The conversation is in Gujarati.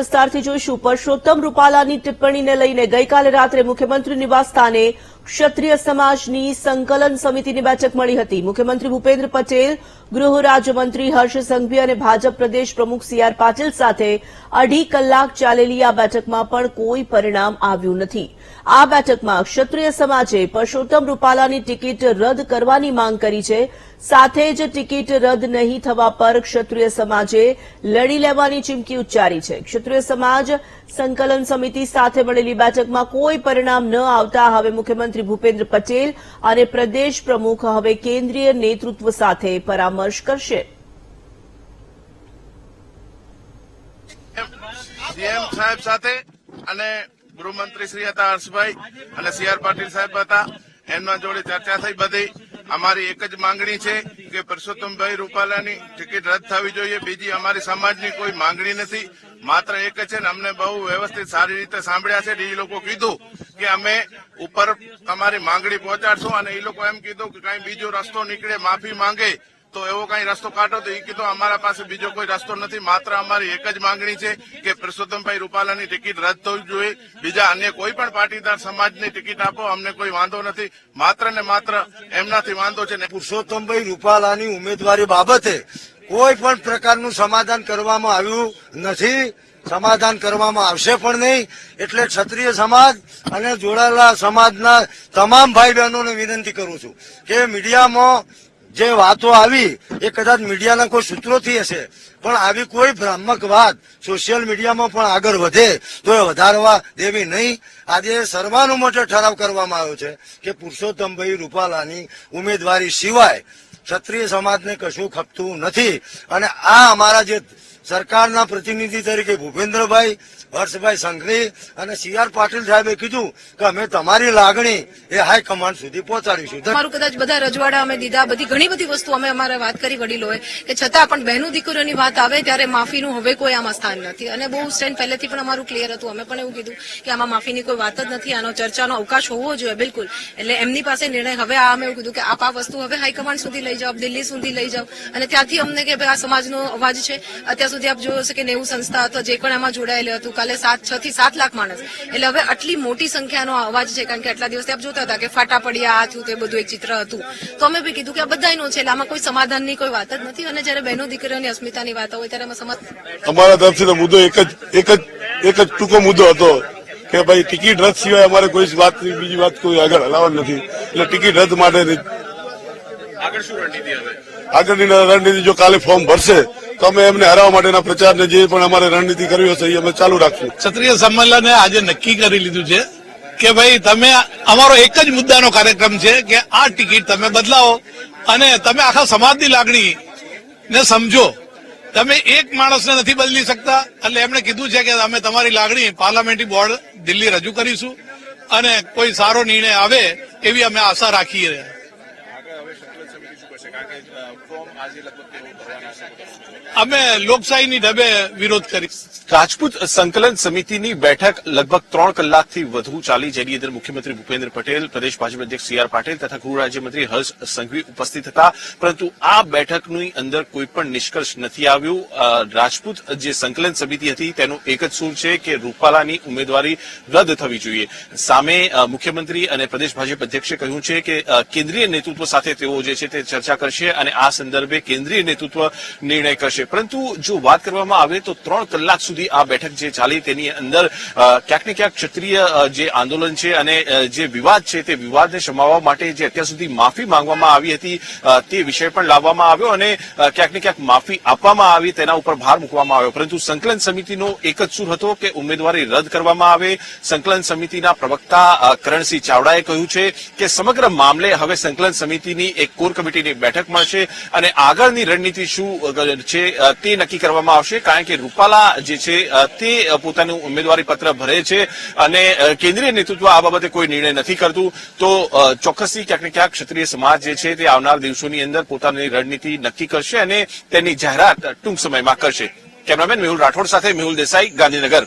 વિસ્તારથી જોઈશું. પરસોત્તમ રૂપાલાની ટિપ્પણીને લઈને ગઈકાલે રાત્રે મુખ્યમંત્રી નિવાસસ્થાને ક્ષત્રિય સમાજની સંકલન સમિતિની બેઠક મળી હતી. મુખ્યમંત્રી ભૂપેન્દ્ર પટેલ, ગૃહ રાજ્યમંત્રી હર્ષ સંઘવી અને ભાજપ પ્રદેશ પ્રમુખ સી આર પાટીલ સાથે અઢી કલાક ચાલેલી આ બેઠકમાં પણ કોઈ પરિણામ આવ્યું નથી. આ બેઠકમાં ક્ષત્રિય સમાજે પરસોત્તમ રૂપાલાની ટિકિટ રદ કરવાની માંગ કરી છે. સાથે જ ટિકિટ રદ નહીં થવા પર ક્ષત્રિય સમાજે લડી લેવાની ચીમકી ઉચ્ચારી છે. ક્ષત્રિય સમાજ સંકલન સમિતિ સાથે મળેલી બેઠકમાં કોઈ પરિણામ ન આવતા હવે મુખ્યમંત્રી ભૂપેન્દ્ર પટેલ અને પ્રદેશ પ્રમુખ હવે કેન્દ્રીય નેતૃત્વ સાથે પરામર્શ કરશે. સીએમ સાહેબ સાથે અને ગૃહમંત્રી શ્રી હતા હર્ષભાઈ અને સી આર પાટીલ સાહેબ હતા. એમના જોડે ચર્ચા થઈ બધી. અમારી એક જ માંગણી છે કે પરસોત્તમભાઈ રૂપાલાની ટિકિટ રદ થવી જોઈએ. બીજી અમારી સમાજની કોઈ માંગણી નથી. માત્ર એક છે ને અમને બહુ વ્યવસ્થિત સારી રીતે સાંભળ્યા છે. એ લોકો કીધું કે અમે ઉપર તમારી માંગણી પહોંચાડશું અને એ લોકો એમ કીધું કે કઈ બીજો રસ્તો નીકળે, માફી માંગે. તો એવો કઈ રસ્તો કાઢો તો એ કીધું અમારા પાસે બીજો કોઈ રસ્તો નથી. માત્ર અમારી એક જ માંગણી છે કે પુરુષોત્તમભાઈ રૂપાલાની ટિકિટ રદ થવી જોઈએ. બીજા અન્ય કોઈ પણ પાટીદાર સમાજની ટિકિટ આપો, અમને કોઈ વાંધો નથી. માત્ર ને માત્ર એમનાથી વાંધો છે પુરુષોત્તમભાઈ રૂપાલાની ઉમેદવારી બાબતે કોઈ પણ પ્રકારનું સમાધાન કરવામાં આવ્યું નથી. સમાધાન કરવામાં આવશે પણ નહીં. એટલે ક્ષત્રિય સમાજ અને જોડાયેલા સમાજના તમામ ભાઈ બહેનોને વિનંતી કરું છું કે મીડિયામાં જે વાતો આવી એ કદાચ મીડિયાના કોઈ સૂત્રોથી હશે. પણ આવી કોઈ ભ્રામક વાત સોશિયલ મીડિયામાં પણ આગળ વધે તો એ વધારવા દેવી નહીં. આજે સર્વાનુમતે ઠરાવ કરવામાં આવ્યો છે કે પુરુષોત્તમભાઈ રૂપાલાની ઉમેદવારી સિવાય ક્ષત્રિય સમાજને કશું ખપતું નથી. અને આ અમારા જે સરકારના પ્રતિનિધિ તરીકે ભૂપેન્દ્રભાઈ, હર્ષભાઈ સંઘવી અને સી આર પાટીલ સાહેબે કીધું કે અમે તમારી લાગણી એ હાઈકમાન્ડ સુધી પહોંચાડીશું. અમારું કદાચ બધા રજવાડા, અમે દીધા, બધી ઘણી બધી વસ્તુ અમે અમારે વાત કરી વડીલોએ કે છતાં પણ બહેનું દીકરીઓની વાત આવે ત્યારે માફીનું હવે કોઈ આમાં સ્થાન નથી. અને બહુ સ્ટેન્ડ પહેલેથી પણ અમારું ક્લિયર હતું. અમે પણ એવું કીધું કે આમાં માફીની કોઈ વાત જ નથી, આનો ચર્ચાનો અવકાશ હોવો જોઈએ, બિલકુલ. એટલે એમની પાસે નિર્ણય, હવે આ અમે એવું કીધું કે આપ આ વસ્તુ હવે હાઈકમાન્ડ સુધી લઈ જાઓ દિલ્હી સુધી લઈ જાઓ. અને ત્યાંથી અમને કે આ સમાજનો અવાજ છે, અત્યાર સુધી આપ જોયો હશે કે નેવું સંસ્થા અથવા જે પણ એમાં જોડાયેલું હતું કાલે સાત છ થી સાત લાખ માણસ. એટલે હવે આટલી મોટી સંખ્યાનો અવાજ છે કારણ કે આટલા દિવસથી આપ જોતા હતા કે ફાટા પડ્યા આ થયું તે બધું એક ચિત્ર હતું. તો અમે બી કીધું કે આ બધાનો છે એટલે આમાં કોઈ સમાધાનની કોઈ વાત જ નથી. અને જયારે બહેનો દીકરીઓની અસ્મિતાની વાત હોય ત્યારે સમાજ અમારા તરફથી મુદ્દો એક જ એક જ એક જ ટૂંકો મુદ્દો હતો કે ભાઈ ટિકિટ રદ સિવાય અમારે કોઈ વાત બીજી વાત કોઈ આગળ હલાવવાની નથી. એટલે ટિકિટ રદ માટે આગળ શું રણનીતિ આગળની રણનીતિ જો કાલે ફોર્મ ભરશે તો અમે એમને હરાવવા માટેના પ્રચારને જે પણ અમારે રણનીતિ કરવી હશે એ અમે ચાલુ રાખશું. ક્ષત્રિય સંમેલને આજે નક્કી કરી લીધું છે કે ભાઈ તમે અમારો એક જ મુદ્દાનો કાર્યક્રમ છે કે આ ટિકિટ તમે બદલાવો અને તમે આખા સમાજની લાગણી ને સમજો. તમે એક માણસને નથી બદલી શકતા. એટલે એમણે કીધું છે કે અમે તમારી લાગણી પાર્લામેન્ટરી બોર્ડ દિલ્હી રજૂ કરીશું અને કોઈ સારો નિર્ણય આવે એવી અમે આશા રાખીએ. છીએ અમે લોકશાહીની ઢબે વિરોધ કરી. રાજપૂત સંકલન સમિતિની બેઠક લગભગ ત્રણ કલાકથી વધુ ચાલી, જેની અંદર મુખ્યમંત્રી ભૂપેન્દ્ર પટેલ, પ્રદેશ ભાજપ અધ્યક્ષ સી આર પાટીલ તથા ગૃહ રાજ્યમંત્રી હર્ષ સંઘવી ઉપસ્થિત હતા. પરંતુ આ બેઠકની અંદર કોઈ નિષ્કર્ષ નથી આવ્યું. રાજપૂત જે સંકલન સમિતિ હતી, તેનો એક જ સૂર છે કે રૂપાલાની ઉમેદવારી રદ થવી જોઈએ. સામે મુખ્યમંત્રી અને પ્રદેશ ભાજપ અધ્યક્ષે કહ્યું છે કે કેન્દ્રીય નેતૃત્વ સાથે તેઓ જે છે તે ચર્ચા કરશે અને આ સંદર્ભે કેન્દ્રીય નેતૃત્વ નિર્ણય કરશે. પરંતુ જો વાત કરવામાં આવે તો ત્રણ કલાક સુધી આ બેઠક જે ચાલી તેની અંદર ક્યાંક ને ક્યાંક ક્ષત્રિય જે આંદોલન છે અને જે વિવાદ છે તે વિવાદને સમાવવા માટે જે અત્યાર સુધી માફી માંગવામાં આવી હતી તે વિષય પણ લાવવામાં આવ્યો અને ક્યાંક ને ક્યાંક માફી આપવામાં આવી તેના ઉપર ભાર મૂકવામાં આવ્યો. પરંતુ સંકલન સમિતિનો એક જ સૂર હતો કે ઉમેદવારી રદ કરવામાં આવે. સંકલન સમિતિના પ્રવક્તા કરણસિંહ ચાવડાએ કહ્યું છે કે સમગ્ર મામલે હવે સંકલન સમિતિની એક કોર કમિટીની બેઠક મળશે અને આગળની રણનીતિ શું અ, છે તે નક્કી કરવામાં આવશે કારણ કે રૂપાલા જે છે તે પોતાનું ઉમેદવારી પત્ર ભરે છે અને કેન્દ્રીય નેતૃત્વ આ બાબતે કોઈ નિર્ણય નથી કરતું. તો ચોક્કસથી ક્યાંક ને ક્યાંક ક્ષત્રિય સમાજ જે છે તે આવનાર દિવસોની અંદર પોતાની રણનીતિ નક્કી કરશે અને તેની જાહેરાત ટૂંક સમયમાં કરશે. કેમેરામેન મેહુલ રાઠોડ સાથે મેહુલ દેસાઈ ગાંધીનગર.